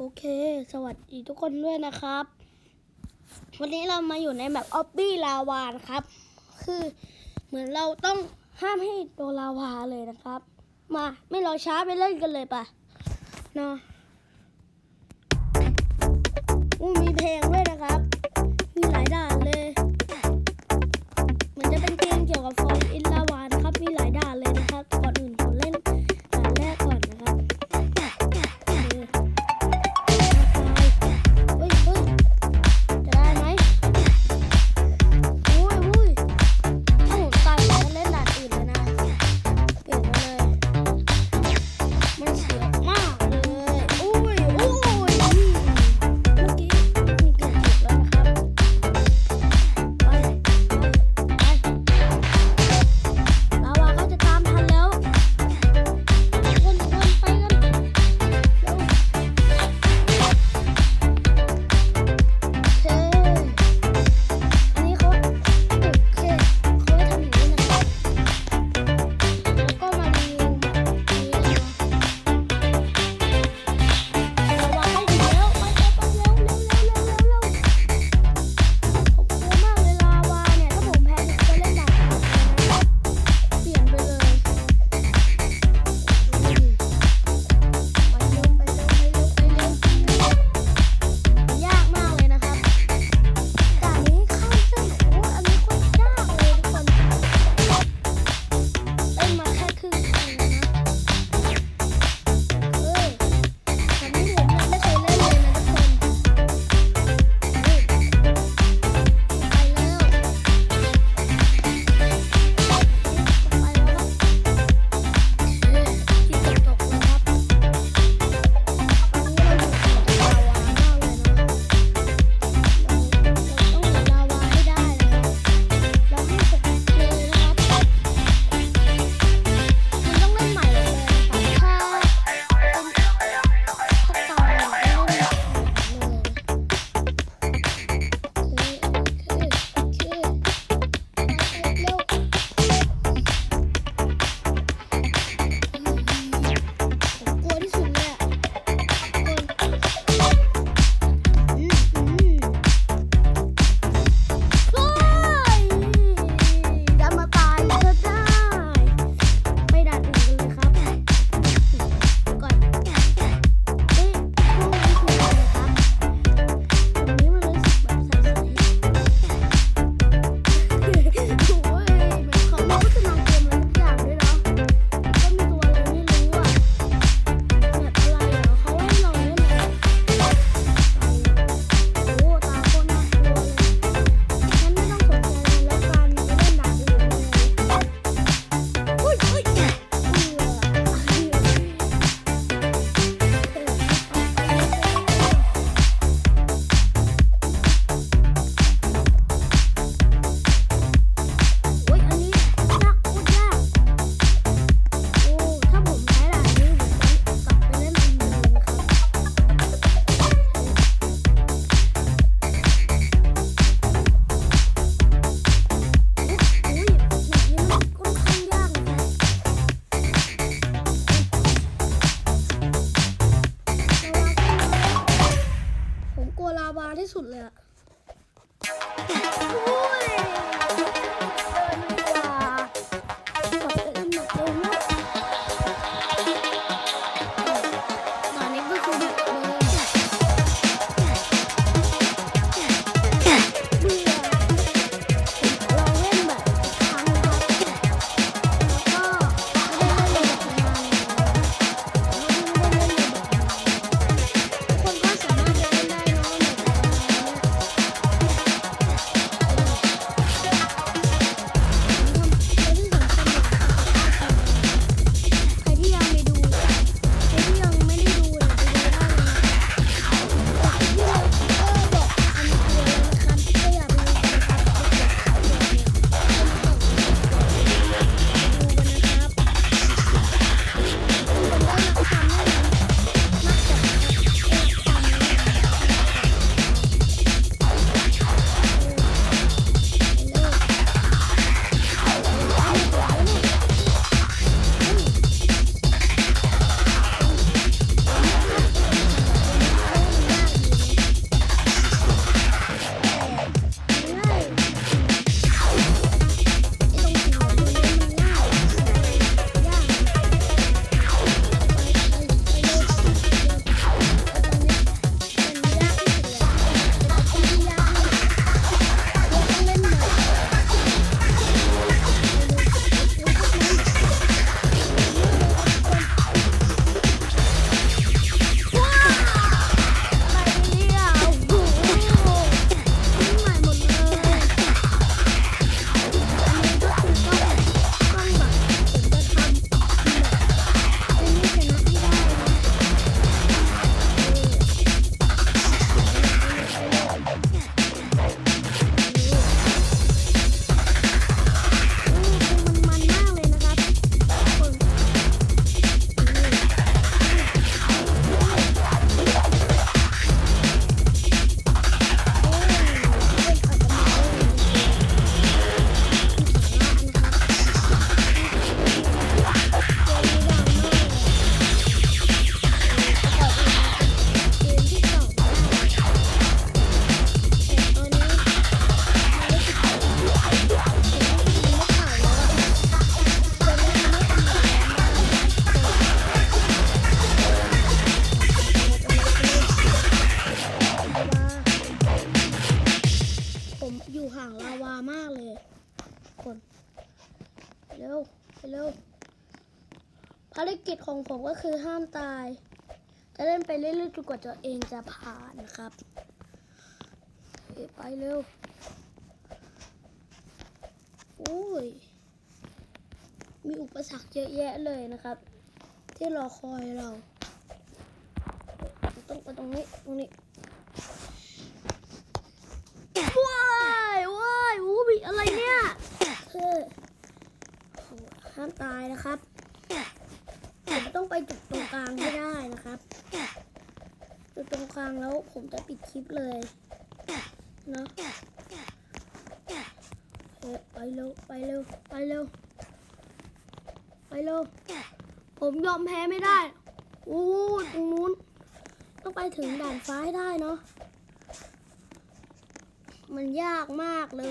โอเค สวัสดีทุกคนด้วยนะครับ วันนี้เรามาอยู่ในแบบออบบี้ลาวานครับ คือเหมือนเราต้องห้ามให้โดนลาวาเลยนะครับ มาไม่รอช้าไปเล่นกันเลยปะเนาะ ไปเร็วภารกิจของผมก็คือห้ามตาย จะเล่นไปเรื่อยๆจนกว่าตัวเองจะผ่านนะครับ ไปเร็วโอ้ย มีอุปสรรคเยอะแยะเลยนะครับ ที่รอคอยเรา ต้องไปตรงนี้ ตรงนี้ว้ายว้ายอู้มีอะไรเนี่ย ห้ามตายนะครับผมต้องไปจุดตรงกลางให้ได้นะครับ จุดตรงกลางแล้วผมจะปิดคลิปเลยเนาะเฮ้ยไปเร็วไปเร็วไปเร็วไปเร็วผมยอมแพ้ไม่ได้อู้ตรงนู้น ต้องไปถึงด่านฟ้าให้ได้เนาะมันยากมากเล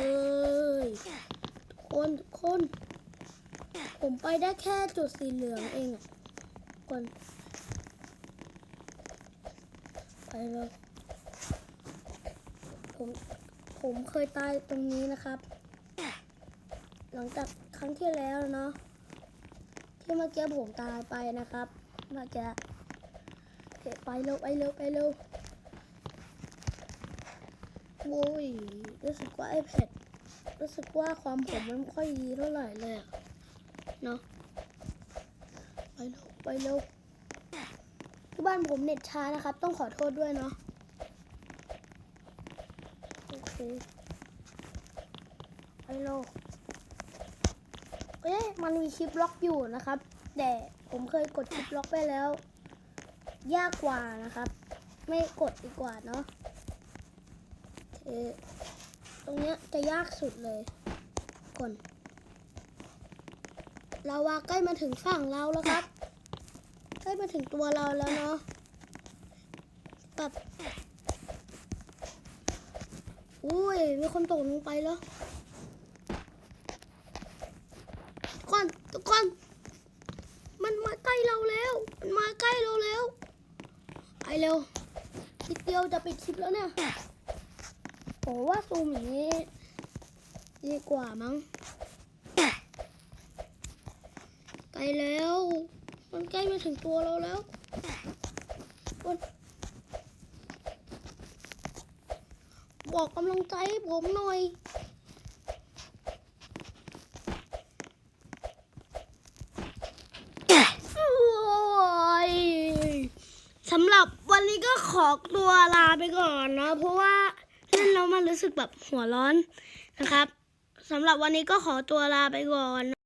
ยทุกคนทุกคน ผมไปได้แค่จุดสีเหลืองเองอะคนไปเลยผมผมเคยตายตรงนี้นะครับ หลังจากครั้งที่แล้วเนาะที่เมื่อกี้ผมตายไปนะครับเมื่อกี้ไปเร็วไปเร็วไปเร็วโอ้ยรู้สึกว่า iPad รู้สึกว่าความผมมันไม่ค่อยดีเท่าไหร่เลยอะ เนาะไปเร็วไปเร็วที่บ้านผมเน็ตช้านะครับ ต้องขอโทษด้วยเนาะโอเคไปเร็วเอ๊ะมันมีชิปล็อกอยู่นะครับ แต่ผมเคยกดชิปล็อกไปแล้ว ยากกว่านะครับ ไม่กดดีกว่าเนาะเออตรงเนี้ยจะยากสุดเลยก่อน ลาวาใกล้มาถึงฝั่งเราแล้วครับ ใกล้มาถึงตัวเราแล้วเนาะแบบอุ้ยมีคนตกลงไปแล้วทุกคนทุกคน มันมาใกล้เราแล้ว มันมาใกล้เราแล้วไปเร็วนิดเดียวจะปิดคลิปแล้วเนี่ยผมว่าซูมอย่างนี้ดีกว่ามั้ง ไกลแล้ว มันใกล้มาถึงตัวเราแล้วคนบอกกำลังใจให้ผมหน่อยโอ้ยสำหรับวันนี้ก็ขอตัวลาไปก่อนนะ เพราะว่าเล่นแล้วมันรู้สึกแบบหัวร้อนนะครับสำหรับวันนี้ก็ขอตัวลาไปก่อน